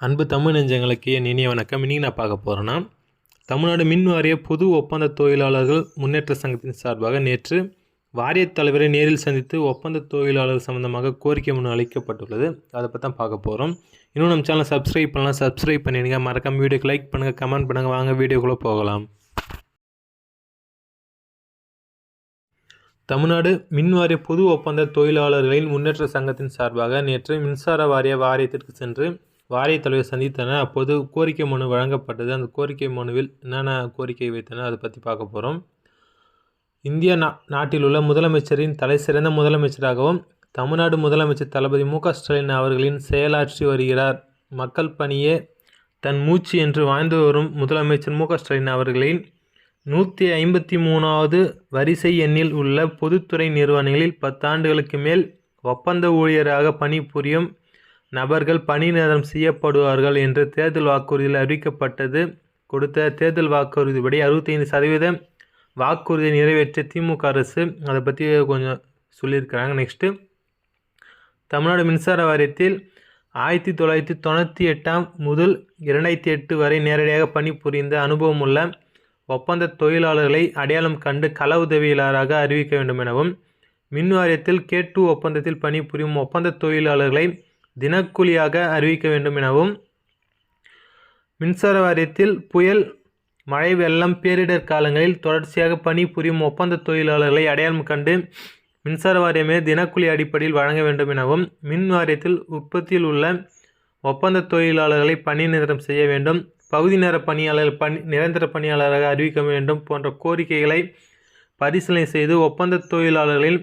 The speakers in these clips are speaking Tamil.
அன்பு தமிழ் நெஞ்சங்களுக்கு என் இனிய வணக்கம். இன்றைக்கி நான் பார்க்க போகிறேன்னா தமிழ்நாடு மின் வாரிய பொது ஒப்பந்த தொழிலாளர்கள் முன்னேற்ற சங்கத்தின் சார்பாக நேற்று வாரியத் தலைவரை நேரில் சந்தித்து ஒப்பந்த தொழிலாளர் சம்பந்தமாக கோரிக்கை மனு அளிக்கப்பட்டுள்ளது. அதை பற்றி தான் பார்க்க போகிறோம் இன்னும் நம்ம சேனல் சப்ஸ்கிரைப் பண்ணலாம் சப்ஸ்கிரைப் பண்ணிடுங்க. மறக்காம வீடியோக்கு லைக் பண்ணுங்கள் கமெண்ட் பண்ணுங்கள் வாங்க வீடியோக்குள்ளே போகலாம். தமிழ்நாடு மின் வாரிய பொது ஒப்பந்த தொழிலாளர்களின் முன்னேற்ற சங்கத்தின் சார்பாக நேற்று மின்சார வாரிய வாரியத்திற்கு சென்று வாரிய தலைவர் சந்தித்தனர் அப்போது கோரிக்கை மனு வழங்கப்பட்டது. அந்த கோரிக்கை மனுவில் என்னென்ன கோரிக்கை வைத்தன அதை பற்றி பார்க்க போகிறோம் இந்திய நா நாட்டில் உள்ள முதலமைச்சரின் தலை சிறந்த முதலமைச்சராகவும் தமிழ்நாடு முதலமைச்சர் தளபதி மு க ஸ்டாலின் அவர்களின் செயலாற்றி வருகிறார். மக்கள் பணியே தன் மூச்சு என்று வாழ்ந்து வரும் முதலமைச்சர் மு க ஸ்டாலின் அவர்களின் நூற்றி ஐம்பத்தி மூணாவது வரிசை எண்ணில் உள்ள பொதுத்துறை நிறுவனங்களில் பத்தாண்டுகளுக்கு மேல் ஒப்பந்த ஊழியராக பணிபுரியும் நபர்கள் பணி நேரம் செய்யப்படுவார்கள் என்று தேர்தல் வாக்குறுதியில் அறிவிக்கப்பட்டது. கொடுத்த தேர்தல் வாக்குறுதிப்படி அறுபத்தைந்து சதவீதம் வாக்குறுதியை நிறைவேற்றிய திமுக அரசு. அதை பற்றி கொஞ்சம் சொல்லியிருக்கிறாங்க. நெக்ஸ்ட்டு தமிழ்நாடு மின்சார வாரியத்தில் ஆயிரத்தி தொள்ளாயிரத்தி தொண்ணூற்றி எட்டாம் முதல் இரண்டாயிரத்தி எட்டு வரை நேரடியாக பணிபுரிந்த அனுபவம் உள்ள ஒப்பந்த தொழிலாளர்களை அடையாளம் கண்டு கள உதவியாளராக அறிவிக்க வேண்டும் எனவும் மின் வாரியத்தில் கே டூ ஒப்பந்தத்தில் பணிபுரியும் ஒப்பந்த தொழிலாளர்களை தினக்கூலியாக அறிவிக்க வேண்டும் எனவும் மின்சார வாரியத்தில் புயல் மழை வெள்ளம் பேரிடர் காலங்களில் தொடர்ச்சியாக பணி புரியும் ஒப்பந்த தொழிலாளர்களை அடையாளம் கண்டு மின்சார வாரியமே தினக்கூலி அடிப்படையில் வழங்க வேண்டும் எனவும் மின் வாரியத்தில் உற்பத்தியில் உள்ள ஒப்பந்த தொழிலாளர்களை பணி நிரந்தரம் செய்ய வேண்டும் பகுதி நேர பணியாளர் பணி நிரந்தர பணியாளராக அறிவிக்க வேண்டும் போன்ற கோரிக்கைகளை பரிசீலனை செய்து ஒப்பந்த தொழிலாளர்களின்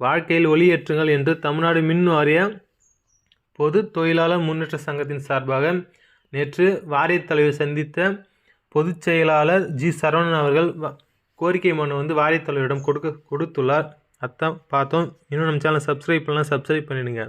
வாழ்க்கையில் ஒளியேற்றுங்கள் என்று தமிழ்நாடு மின் வாரிய பொது தொழிலாளர் முன்னேற்ற சங்கத்தின் சார்பாக நேற்று வாரியத் தலைவர் சந்தித்த பொதுச் செயலாளர் ஜி. சரவணன் அவர்கள் கோரிக்கை மனு வந்து வாரியத் தலைவரிடம் கொடுக்க கொடுத்துள்ளார். அதான் பார்த்தோம். இன்னும் நம்ம சேனல் சப்ஸ்கிரைப் பண்ணலாம் சப்ஸ்கிரைப் பண்ணிடுங்க.